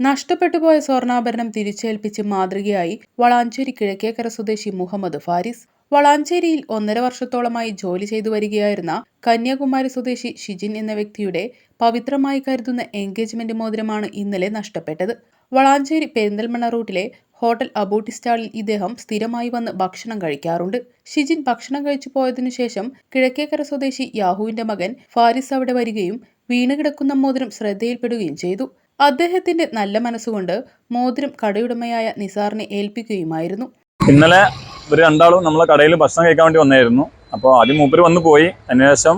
നഷ്ടപ്പെട്ടു പോയ സ്വർണാഭരണം തിരിച്ചേൽപ്പിച്ച് മാതൃകയായി വളാഞ്ചേരി കിഴക്കേക്കര സ്വദേശി മുഹമ്മദ് ഫാരിസ് വളാഞ്ചേരിയിൽ ഒന്നര വർഷത്തോളമായി ജോലി ചെയ്തു വരികയായിരുന്ന കന്യാകുമാരി സ്വദേശി ഷിജിൻ എന്ന വ്യക്തിയുടെ പവിത്രമായി കരുതുന്ന എൻഗേജ്മെന്റ് മോതിരമാണ് ഇന്നലെ നഷ്ടപ്പെട്ടത്. വളാഞ്ചേരി പെരിന്തൽമണ്ണ റൂട്ടിലെ ഹോട്ടൽ അബൂട്ടി സ്റ്റാളിൽ ഇദ്ദേഹം സ്ഥിരമായി വന്ന് ഭക്ഷണം കഴിക്കാറുണ്ട്. ഷിജിൻ ഭക്ഷണം കഴിച്ചു പോയതിനു ശേഷം കിഴക്കേക്കര സ്വദേശി യാഹുവിന്റെ മകൻ ഫാരിസ് അവിടെ വരികയും വീണുകിടക്കുന്ന മോതിരം ശ്രദ്ധയിൽപ്പെടുകയും ചെയ്തു. അദ്ദേഹത്തിന്റെ നല്ല മനസ്സുകൊണ്ട് മോതിരം കടയുടമയായ നിസാറിനെ ഏൽപ്പിക്കുകയുമായിരുന്നു. ഇന്നലെ ഒരു രണ്ടാളും നമ്മളെ കടയിൽ ഭക്ഷണം കഴിക്കാൻ വേണ്ടി വന്നായിരുന്നു. അപ്പോൾ ആദ്യം മൂപ്പര് വന്നു പോയി. അതിനുശേഷം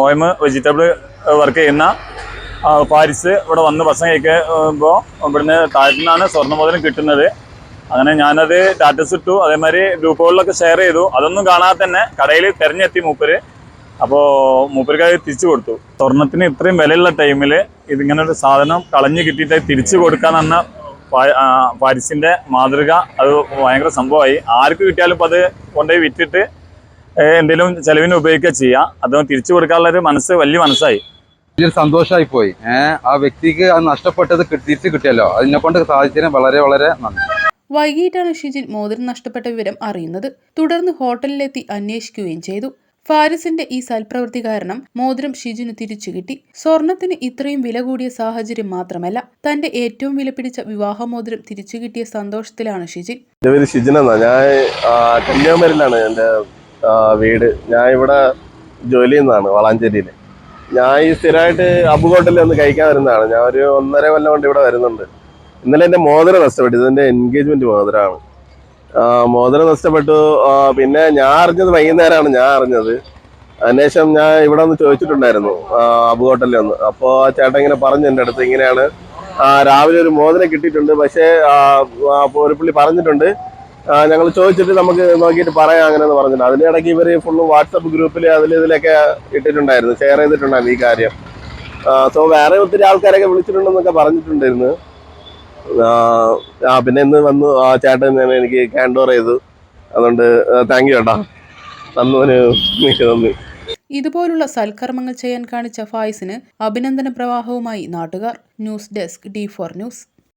ഒ എം വെജിറ്റബിൾ വർക്ക് ചെയ്യുന്ന പാരിസ് ഇവിടെ വന്ന് ഭക്ഷണം കഴിക്കുമ്പോൾ ഇവിടുന്ന് താഴത്തു നിന്നാണ് സ്വർണ മോതിരം കിട്ടുന്നത്. അങ്ങനെ ഞാനത് സ്റ്റാറ്റസ് ഇട്ടു. അതേമാതിരി ഗ്രൂപ്പുകളിലൊക്കെ ഷെയർ ചെയ്തു. അതൊന്നും കാണാതെ തന്നെ കടയിൽ തിരഞ്ഞെത്തി മൂപ്പര്. അപ്പോൾ മൂപ്പർക്ക് തിരിച്ചു കൊടുത്തു. സ്വർണത്തിന് ഇത്രയും വിലയുള്ള ടൈമിൽ ഇതിങ്ങനെ ഒരു സാധനം കളഞ്ഞു കിട്ടിയിട്ട് തിരിച്ചു കൊടുക്കാന്നെന്ന പാരിസിന്റെ മാതൃക അത് ഭയങ്കര സംഭവമായി. ആർക്ക് കിട്ടിയാലും അത് കൊണ്ടുപോയി വിറ്റിട്ട് എന്തെങ്കിലും ചെലവിന് ഉപയോഗിക്കുക ചെയ്യാം. അത് തിരിച്ചു കൊടുക്കാനുള്ള ഒരു മനസ്സ് വലിയ മനസ്സായി. വലിയൊരു സന്തോഷമായി പോയി. ഏഹ് ആ വ്യക്തിക്ക് അത് നഷ്ടപ്പെട്ടത് തിരിച്ചു കിട്ടിയല്ലോ. അതിനെ കൊണ്ട് സാധിച്ചതിന് വളരെ വളരെ നന്ദി. വൈകിട്ടാണ് ഷിജിൻ മോതിരം നഷ്ടപ്പെട്ട വിവരം അറിയുന്നത്. തുടർന്ന് ഹോട്ടലിലെത്തി അന്വേഷിക്കുകയും ചെയ്തു. ഫാരിസിന്റെ ഈ സൽപ്രവൃത്തി കാരണം മോതിരം ഷിജിന് തിരിച്ചു കിട്ടി. സ്വർണത്തിന് ഇത്രയും വില കൂടിയ സാഹചര്യം മാത്രമല്ല തന്റെ ഏറ്റവും വിലപിടിച്ച വിവാഹമോതിരം തിരിച്ചു കിട്ടിയ സന്തോഷത്തിലാണ് ഷിജിൻ എന്റെ പേര് ഷിജിൻ എന്നാ. ഞാൻ കന്യാകുമാരിയിലാണ് എന്റെ വീട്. ഞാൻ ഇവിടെ ജോലി ചെയ്യുന്നതാണ് വളാഞ്ചേരിയിൽ ഞാൻ ഈ സ്ഥിരമായിട്ട് അബു ഹോട്ടലിൽ ഒന്ന് കഴിക്കാൻ വരുന്നതാണ്. ഞാൻ ഒരു ഒന്നര കൊല്ലം കൊണ്ട് ഇവിടെ വരുന്നുണ്ട്. ഇന്നലെ എന്റെ മോതിരം നഷ്ടപ്പെട്ടു. ഇതെന്റെ എൻഗേജ്മെന്റ് മോതിരമാണ്. മോതിരം നഷ്ടപ്പെട്ടു. പിന്നെ ഞാൻ അറിഞ്ഞത് വൈകുന്നേരമാണ് ഞാൻ അറിഞ്ഞത്. അതിനുശേഷം ഞാൻ ഇവിടെ ഒന്ന് ചോദിച്ചിട്ടുണ്ടായിരുന്നു അബു ഹോട്ടലിൽ ഒന്ന് അപ്പോൾ ആ ചേട്ടൻ ഇങ്ങനെ പറഞ്ഞു എന്റെ അടുത്ത് ഇങ്ങനെയാണ്. രാവിലെ ഒരു മോതിരം കിട്ടിയിട്ടുണ്ട് പക്ഷേ ഒരു പുള്ളി പറഞ്ഞിട്ടുണ്ട്. ഞങ്ങൾ ചോദിച്ചിട്ട് നമുക്ക് നോക്കിയിട്ട് പറയാം അങ്ങനെ എന്ന് പറഞ്ഞിട്ടുണ്ട് അതിനിടയ്ക്ക് ഇവർ ഫുള്ള് വാട്സപ്പ് ഗ്രൂപ്പിൽ അതിൽ ഇതിലൊക്കെ ഇട്ടിട്ടുണ്ടായിരുന്നു ഷെയർ ചെയ്തിട്ടുണ്ടായിരുന്നു ഈ കാര്യം. സോ വേറെ ഒത്തിരി ആൾക്കാരൊക്കെ വിളിച്ചിട്ടുണ്ടെന്നൊക്കെ പറഞ്ഞിട്ടുണ്ടായിരുന്നു. ആ, പിന്നെ ഇന്ന് വന്നു ആ ചേട്ടൻ എനിക്ക് ഓവർ ചെയ്തു. അതുകൊണ്ട് താങ്ക് യു ചേട്ടാ നന്ദി. ഇതുപോലുള്ള സൽക്കർമ്മങ്ങൾ ചെയ്യാൻ കാണിച്ച ഫായിസിന് അഭിനന്ദന പ്രവാഹവുമായി നാട്ടുകാർ. News desk D four news.